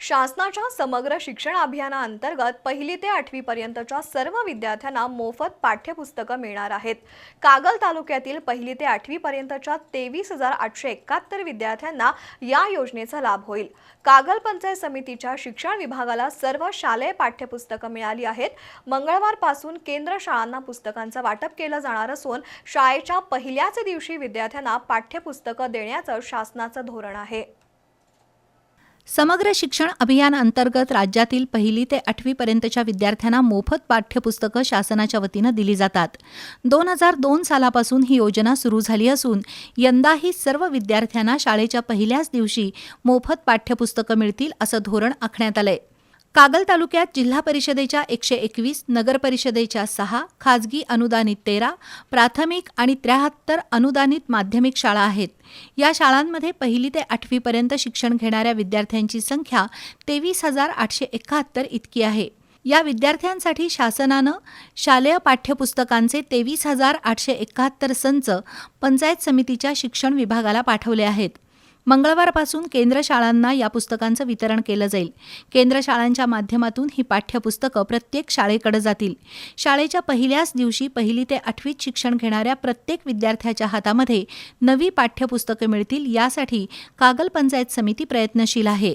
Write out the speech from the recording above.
शासनाच्या समग्र शिक्षण अभियानाअंतर्गत पहिली ते आठवी पर्यंतच्या सर्व विद्यार्थ्यांना मोफत पाठ्यपुस्तकं मिळणार आहेत. कागल तालुक्यातील पहिली ते आठवी पर्यंतच्या तेवीस हजार आठशे एकाहत्तर विद्यार्थ्यांना या योजनेचा लाभ होईल. कागल पंचायत समितीच्या शिक्षण विभागाला सर्व शालेय पाठ्यपुस्तकं मिळाली आहेत. मंगळवारपासून केंद्र शाळांना पुस्तकांचं वाटप केलं जाणार असून शाळेच्या पहिल्याच दिवशी विद्यार्थ्यांना पाठ्यपुस्तकं देण्याचं शासनाचं धोरण आहे. समग्र शिक्षण अभियान अंतर्गत राज्यातील पहिली ते आठवीपर्यंतच्या विद्यार्थ्यांना मोफत पाठ्यपुस्तकं शासनाच्या वतीनं दिली जातात. दोन हजार दोन सालापासून ही योजना सुरू झाली असून यंदाही सर्व विद्यार्थ्यांना शाळेच्या पहिल्याच दिवशी मोफत पाठ्यपुस्तकं मिळतील असं धोरण आखण्यात आलंय. कागल तालुक्यात जिल्हा परिषदेच्या एकशे एकवीस नगर परिषदेच्या सहा खाजगी अनुदानित तेरा प्राथमिक आणि त्र्याहत्तर अनुदानित माध्यमिक शाळा आहेत. या शाळांमध्ये पहिली ते आठवीपर्यंत शिक्षण घेणाऱ्या विद्यार्थ्यांची संख्या तेवीस हजार आठशे एकाहत्तर इतकी आहे. या विद्यार्थ्यांसाठी शासनानं शालेय पाठ्यपुस्तकांचे तेवीस हजार आठशे एकाहत्तर संच पंचायत समितीच्या शिक्षण विभागाला पाठवले आहेत. मंगळवारपासून केंद्र शाळांना या पुस्तकांचं वितरण केलं जाईल. केंद्र शाळांच्या माध्यमातून ही पाठ्यपुस्तकं प्रत्येक शाळेकडे जातील. शाळेच्या पहिल्याच दिवशी पहिली ते आठवीत शिक्षण घेणाऱ्या प्रत्येक विद्यार्थ्याच्या हातामध्ये नवी पाठ्यपुस्तकं मिळतील यासाठी कागल पंचायत समिती प्रयत्नशील आहे.